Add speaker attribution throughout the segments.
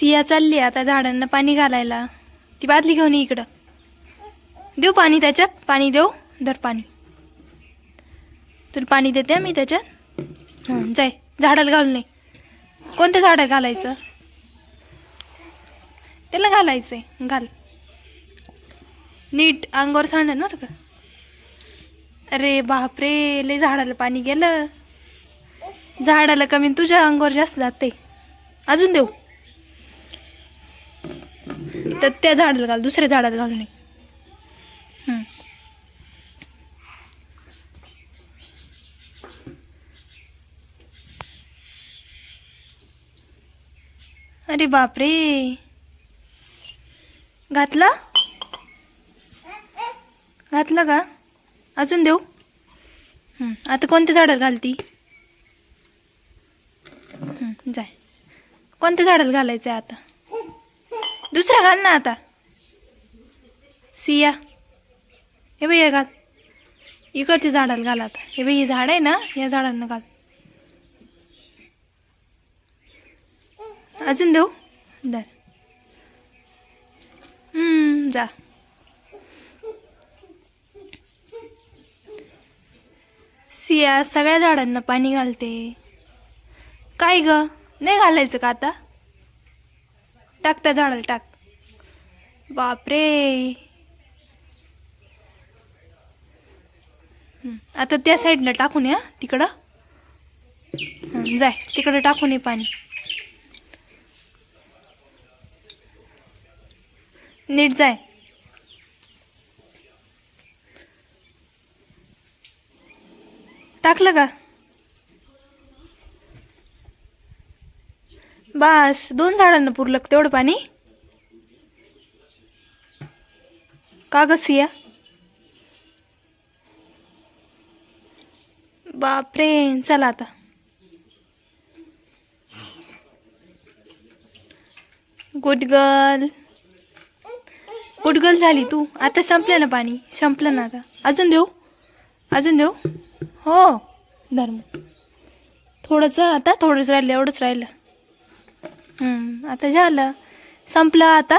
Speaker 1: सिया चालली आता झाडांना पाणी घालायला. ती बादली घेऊन ये इकडं. देऊ पाणी त्याच्यात? पाणी देऊ? दर पाणी. तुला पाणी देते मी त्याच्यात? हं जाय. झाडाला घालून नाही कोणत्या झाडात घालायचं? त्याला घालायचंय. घाल. नीट अंगावर सांडणार का अरे बापरे लय झाडाला पाणी गेलं. झाडाला कमी तुझ्या अंगावर जास्त जाते अजून देऊ. तर त्या झाडाला घाल दुसऱ्या झाडाला घालू नये. अरे बापरे. घातला? घातलं का? अजून देऊ? आता कोणत्या झाडाला घालती? जाय. कोणत्या झाडाला घालायचं आहे आता? दुसरा घाल ना आता. सिया. हे बाई हे घाल. इकडच्या झाडाला घाल आता. हे बाई हे झाड आहे ना या झाडांना घाल. अजून देऊ? दर जा. सिया सगळ्या झाडांना पाणी घालते. काय ग? नाही घालायचं का आता? टाक त्या झाडाला टाक. बापरे. आता त्या साईडला टाकून या तिकडं. जाय तिकडं टाकून ये पाणी. नीट जाय. टाकलं का? बस दोन झाडांना पुरलं तेवढं पाणी? का ग सिया? बापरे चला आता. गुड गर्ल गुड गर्ल झाली तू. आता संपलं ना पाणी. संपलं ना आता. अजून देऊ? अजून देऊ? हो. धर्म. थोडंच आता थोडंच राहिलं एवढंच राहिलं. हम्म, आता झालं. संपलं आता?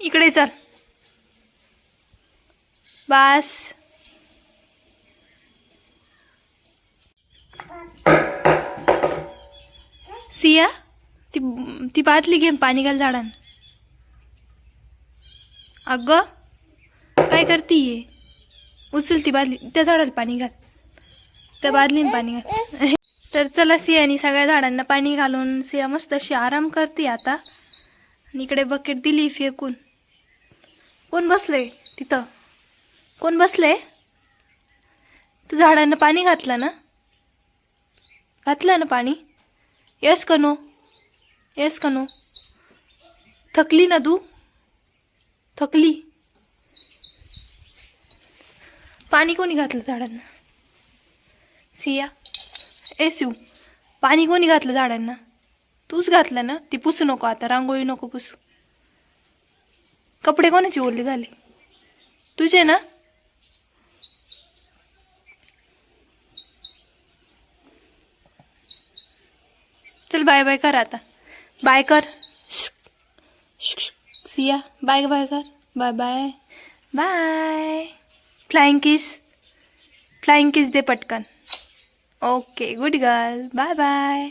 Speaker 1: इकडे चल. बस. सिया ती ती बादली घे पाणी घाल झाडान. अगं काय करतीये उचल ती बादली त्या झाडाला पाणी घाल. त्या बादलीने पाणी घाल. तर चला सियानी सगळ्या झाडांना पाणी घालून सिया मस्त अशी आराम करते आता. इकडे बकेट दिली फेकून. कोण बसले तिथं? कोण बसले तू झाडांना पाणी घातलं ना? घातलं ना पाणी? येस कनो नो येस का नो थकली ना तू? थकली. पाणी कोणी घातलं झाडांना? सिया ए शिव पाणी कोणी घातलं झाडांना? तूच घातलं ना? ती पुसू नको आता रांगोळी नको पुसू. कपडे कोणाचे ओले झाले? तुझे ना? चल बाय बाय कर आता. बाय कर. सिया बाय बाय कर. Bye bye. Bye. Flying kiss flying kiss दे पटकन. Okay good girl bye bye